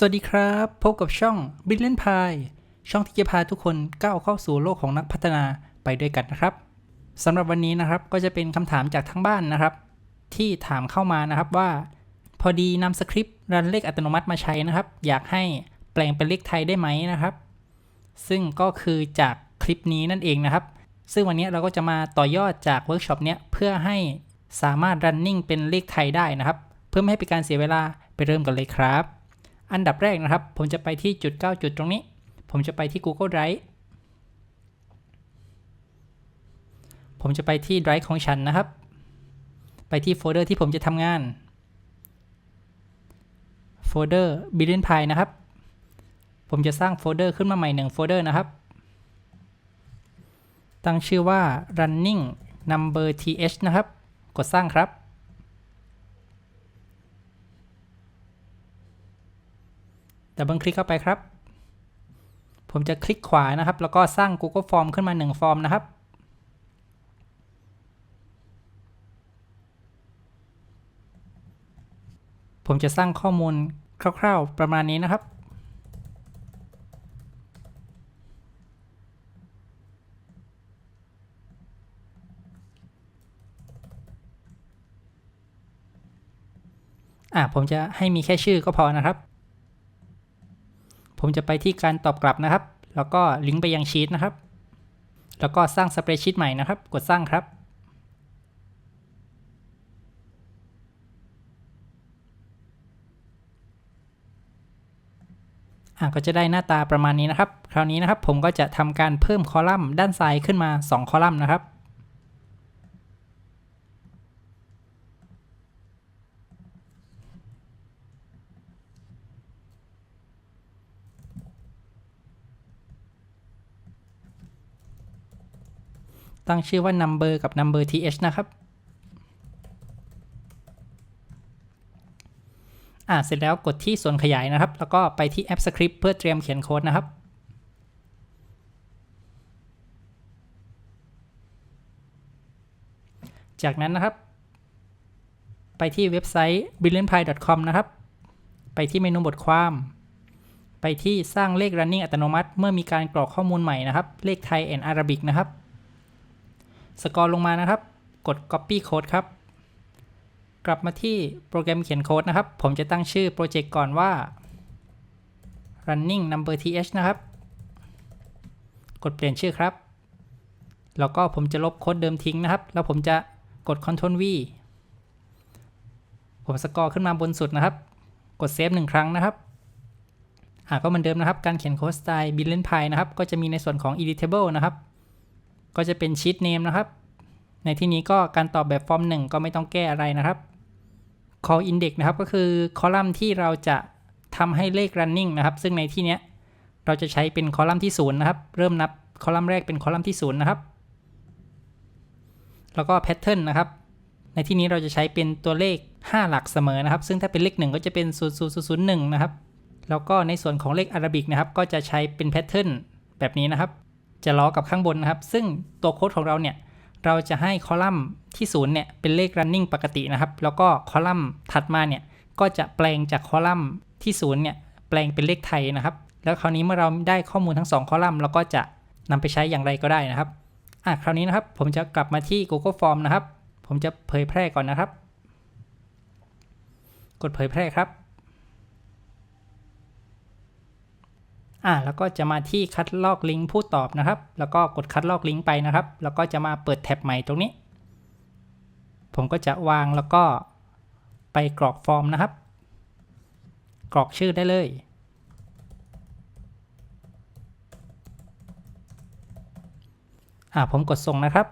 สวัสดีครับ พบกับช่อง b r i l l i a n t Pie ช่องที่จะพาทุกคนก้าวเข้าสู่โลกของนักพัฒนาไปด้วยกันนะครับสำหรับวันนี้นะครับก็จะเป็นคำถามจากทั้งบ้านนะครับ ที่ถามเข้ามานะครับว่า พอดีนำสคริปต์รันเลขอัตโนมัติมาใช้นะครับ อยากให้แปลงเป็นเลขไทยได้ไหมนะครับ ซึ่งก็คือจากคลิปนี้นั่นเองนะครับ ซึ่งวันนี้เราก็จะมาต่อยอดจากเวิร์กช็อปเนี้ยเพื่อให้สามารถ running เป็นเลขไทยได้นะครับ เพื่อไม่ให้เป็นการเสียเวลาไปเริ่มกันเลยครับ อันดับแรกนะครับ ผมจะไปที่จุด 9 จุดตรงนี้ ผมจะไปที่ Google Drive ผมจะไปที่ Drive ของฉันนะครับ ไปที่โฟลเดอร์ที่ผมจะทำงาน โฟลเดอร์ b i l l i o n Pie นะครับ ผมจะสร้างโฟลเดอร์ขึ้นมาใหม่1โฟลเดอร์นะครับ ตั้งชื่อว่า running number th นะครับ กดสร้างครับ ดับเบิลคลิกเข้าไปครับ ผมจะคลิกขวานะครับ แล้วก็สร้าง Google Form ขึ้นมา 1 ฟอร์มนะครับ ผมจะสร้างข้อมูลคร่าว ๆ ประมาณนี้นะครับอะผมจะให้มีแค่ชื่อก็พอนะครับ ผมจะไปที่การตอบกลับนะครับ แล้วก็ลิงก์ไปยังชีตนะครับ แล้วก็สร้างสเปรดชีตใหม่นะครับ กดสร้างครับอะก็จะได้หน้าตาประมาณนี้นะครับ คราวนี้นะครับผมก็จะทำการเพิ่มคอลัมน์ด้านซ้ายขึ้นมา 2 คอลัมน์นะครับ ตั้งชื่อว่า number กับ number th นะครับ อ่าเสร็จแล้วกดที่ส่วนขยายนะครับ แล้วก็ไปที่แอป Script เพื่อเตรียมเขียนโค้ดนะครับจากนั้นนะครับ ไปที่เว็บไซต์ brilliantpie.com นะครับ ไปที่เมนูบทความ ไปที่สร้างเลข running อัตโนมัติ เมื่อมีการกรอกข้อมูลใหม่นะครับ เลขไทย and Arabic นะครับ สกอร์ลงมานะครับ กด copy code ครับ กลับมาที่โปรแกรมเขียนโค้ดนะครับ ผมจะตั้งชื่อโปรเจกต์ก่อนว่า running number th นะครับ กดเปลี่ยนชื่อครับ แล้วก็ผมจะลบโค้ดเดิมทิ้งนะครับ แล้วผมจะกด Ctrl V ผมสกอร์ขึ้นมาบนสุดนะครับ กดเซฟหนึ่งครั้งนะครับอ่าก็เหมือนเดิมนะครับ การเขียนโค้ดสไตล์ b i l l i o n Pie นะครับ ก็จะมีในส่วนของ editable นะครับ ก็จะเป็น sheet name นะครับ ในที่นี้ก็การตอบแบบฟอร์ม 1 ก็ไม่ต้องแก้อะไรนะครับ call index นะครับก็คือคอลัมน์ที่เราจะทำให้เลข running นะครับ ซึ่งในที่นี้เราจะใช้เป็นคอลัมน์ที่ 0 นะครับ เริ่มนับคอลัมน์แรกเป็นคอลัมน์ที่ 0 นะครับ แล้วก็ pattern นะครับ ในที่นี้เราจะใช้เป็นตัวเลข 5 หลักเสมอนะครับ ซึ่งถ้าเป็นเลข 1 ก็จะเป็น 0001 นะครับ แล้วก็ในส่วนของเลขอารบิกนะครับ ก็จะใช้เป็น pattern แบบนี้นะครับ จะล้อกับข้างบนนะครับ ซึ่งตัวโค้ดของเราเนี่ยเราจะให้คอลัมน์ที่0เนี่ยเป็นเลข running ปกตินะครับ แล้วก็คอลัมน์ถัดมาเนี่ยก็จะแปลงจากคอลัมน์ที่0เนี่ยแปลงเป็นเลขไทยนะครับ แล้วคราวนี้เมื่อเราได้ข้อมูลทั้ง 2 คอลัมน์เราก็จะนำไปใช้อย่างไรก็ได้นะครับอะคราวนี้นะครับผมจะกลับมาที่ Google Form นะครับ ผมจะเผยแพร่ก่อนนะครับ กดเผยแพร่ครับ อ่าแล้วก็จะมาที่คัดลอกลิงก์ผู้ตอบนะครับ แล้วก็กดคัดลอกลิงก์ไปนะครับ แล้วก็จะมาเปิดแท็บใหม่ตรงนี้ ผมก็จะวางแล้วก็ไปกรอกฟอร์มนะครับ กรอกชื่อได้เลยอ่าผมกดส่งนะครับ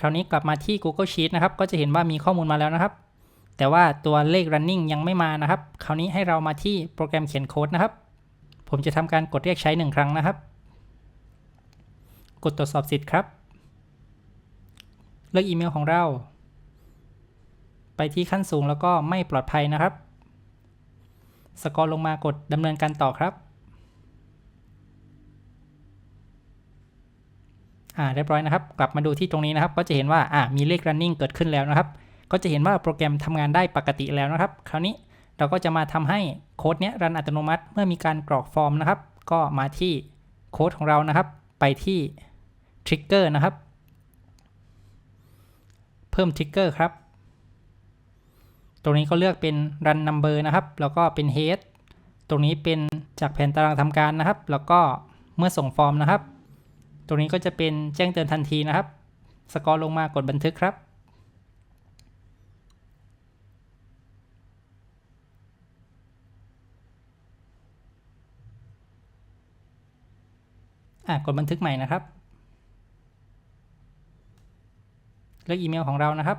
คราวนี้กลับมาที่ Google Sheet นะครับ ก็จะเห็นว่ามีข้อมูลมาแล้วนะครับ แต่ว่าตัวเลข running ยังไม่มานะครับ คราวนี้ให้เรามาที่โปรแกรมเขียนโค้ดนะครับ ผมจะทำการกดเรียกใช้ 1 ครั้งนะครับ กดตรวจสอบสิทธิ์ครับ เลือกอีเมลของเรา ไปที่ขั้นสูงแล้วก็ไม่ปลอดภัยนะครับ สกอร์ลงมากดดำเนินการต่อครับอ่าเรียบร้อยนะครับ กลับมาดูที่ตรงนี้นะครับ ก็จะเห็นว่าอ่ามีเลข running เกิดขึ้นแล้วนะครับ ก็จะเห็นว่าโปรแกรมทำงานได้ปกติแล้วนะครับ คราวนี้ เราก็จะมาทำให้โค้ดเนี้ยรันอัตโนมัติเมื่อมีการกรอกฟอร์มนะครับ ก็มาที่โค้ดของเรานะครับ ไปที่ Trigger นะครับ เพิ่ม Trigger ครับ ตรงนี้ก็เลือกเป็น Run Number นะครับ แล้วก็เป็น Head ตรงนี้เป็นจากแผนตารางทำการนะครับ แล้วก็เมื่อส่งฟอร์มนะครับ ตรงนี้ก็จะเป็นแจ้งเตือนทันทีนะครับ สกอร์ลงมากดบันทึกครับ อะกดบันทึกใหม่นะครับเลือกอีเมลของเรานะครับ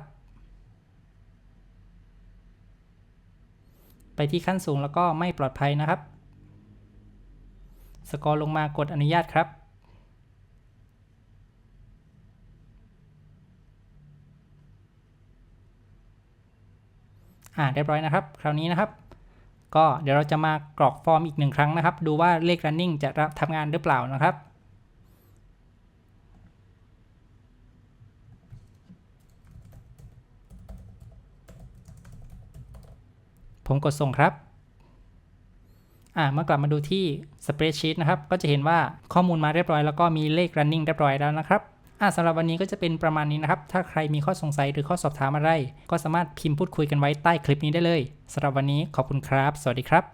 ไปที่ขั้นสูงแล้วก็ไม่ปลอดภัยนะครับ สกอร์ลงมากดอนุญาตครับ อ่าเรียบร้อยนะครับ คราวนี้นะครับ ก็เดี๋ยวเราจะมากรอกฟอร์มอีกหนึ่งครั้งนะครับ ดูว่าเลข running จะทำงานหรือเปล่านะครับ ผมกดส่งครับอ่าเมื่อกลับมาดูที่ spreadsheet นะครับ ก็จะเห็นว่าข้อมูลมาเรียบร้อยแล้วก็มีเลข running เรียบร้อยแล้วนะครับอ่าสำหรับวันนี้ก็จะเป็นประมาณนี้นะครับ ถ้าใครมีข้อสงสัยหรือข้อสอบถามอะไร ก็สามารถพิมพ์พูดคุยกันไว้ใต้คลิปนี้ได้เลยสำหรับวันนี้ขอบคุณครับ สวัสดีครับ